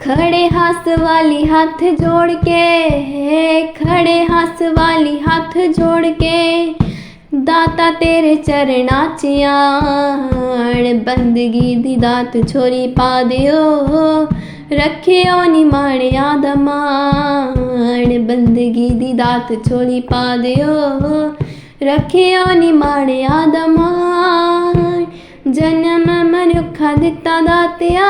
ਖੜੇ ਹੱਸ ਵਾਲੀ ਹੱਥ ਜੋੜ ਕੇ ਖੜੇ ਹੱਸ ਵਾਲੀ ਹੱਥ ਜੋੜ ਕੇ, ਦਾਤਾ ਤੇਰੇ ਚਰਨਾਂ ਚ ਆਣ, ਬੰਦਗੀ ਦੀ ਦਾਤ ਛੋਰੀ ਪਾ ਦਿਓ, ਰੱਖਿਓ ਨੀ ਮਾਣਿਆ ਦਾ ਮਾਣ, ਬੰਦਗੀ ਦੀ ਦਾਤ ਛੋਰੀ ਪਾ ਦਿਓ, ਰੱਖਿਓ ਨੀ ਮਾਣਿਆ ਦਾ ਮਾਣ, ਜਨਮ ਮਨੁੱਖਾ ਦਿੱਤਾ ਦਾਤਿਆ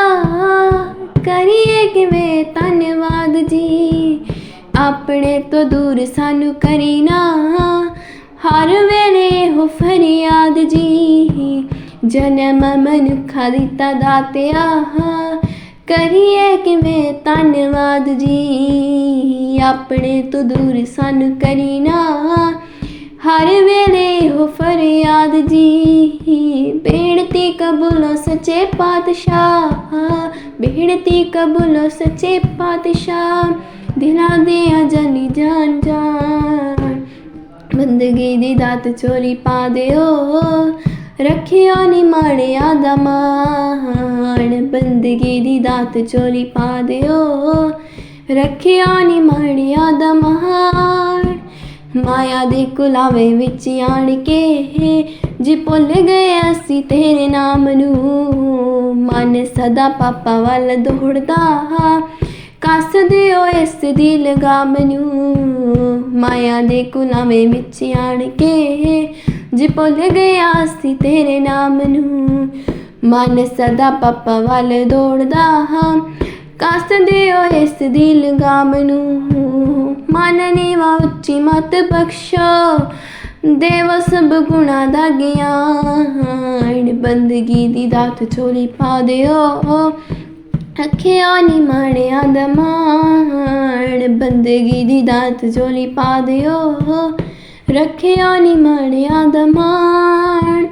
ਕਰੀਏ ਕਿਵੇਂ ਧੰਨਵਾਦ ਜੀ? ਆਪਣੇ ਤੋਂ ਦੂਰ ਸਾਨੂੰ ਕਰੀ ਨਾ। ਹਰ ਵੇਲੇ ਹੋ ਫਰਿਆਦ ਜੀ। ਜਨਮ ਮਨੁੱਖਾ ਦਿੱਤਾ ਦਾਤਿਆ। ਕਰੀਏ ਕਿਵੇਂ ਧੰਨਵਾਦ ਜੀ? ਆਪਣੇ ਤੋਂ ਦੂਰ ਸਾਨੂੰ ਕਰੀ ਨਾ। ਹਰ ਵੇਲੇ ਹੋ ਫਰਿਆਦ ਜੀ। ਬੇਨਤੀ ਕਬੂਲੋ ਸੱਚੇ ਪਾਤਸ਼ਾਹ। ਬੇਨਤੀ ਕਬੂਲੋ ਸੱਚੇ ਪਾਤਸ਼ਾਹ, ਦਿਲਾਂ ਦੇ ਜਾਨੀ ਜਾਨ ਜਾਨ। ਬੰਦਗੀ ਦੀ ਦਾਤ ਚੋਰੀ ਪਾ ਦਿਓ ਰੱਖਿਆ ਨੀ ਮਾੜਿਆ ਦਾ ਮਾਣ। ਬੰਦਗੀ ਦੀ ਦਾਤ ਚੋਰੀ ਪਾ ਦਿਓ ਰੱਖਿਆ ਨੀ ਮਾਣਿਆ ਦਾ ਮਾਣ। ਮਾਇਆ ਦੇ ਕੁਲਾਵੇ ਵਿੱਚ ਆਣ ਕੇ ਜੀ ਭੁੱਲ ਗਏ ਅਸੀਂ ਤੇਰੇ ਨਾਮ ਨੂੰ ਮਨ ਸਦਾ ਪਾਪਾ ਵੱਲ ਦੌੜਦਾ ਕੱਸ ਦਿਓ ਇਸ ਦੀ ਲਗਾਮ ਨੂੰ, ਮਾਇਆ ਦੇ ਕੁਲਾਵੇ ਵਿੱਚ ਆਣ ਕੇ। ਜੇ ਭੁੱਲ ਗਿਆ ਸੀ ਤੇਰੇ ਨਾਮ ਨੂੰ, ਮਨ ਸਦਾ ਪਾਪਾ ਵੱਲ ਦੌੜਦਾ ਹਾਂ। ਕੱਸਦੇ ਦਿਓ ਇਸ ਦੀ ਲਗਾਮ ਨੂੰ, ਮਨ ਨੀਵਾ ਉੱਚੀ ਮਤ ਬਖਸ਼ੋ। ਦੇਵ ਸਭ ਗੁਣਾ ਦਾ ਗਿਆਨ ਬੰਦਗੀ ਦੀ ਦਾਤ ਚੋਲੀ ਪਾ ਦਿਓ। ਰੱਖਿਆ ਨੀ ਮਾਣਿਆ ਦਾ ਮਾਣ, ਬੰਦਗੀ ਦੀ ਦਾਤ ਚੋਲੀ ਪਾ ਦਿਓ। ਰੱਖਿਆ ਨੀ ਮਾਣਿਆ ਦਾ ਮਾਣ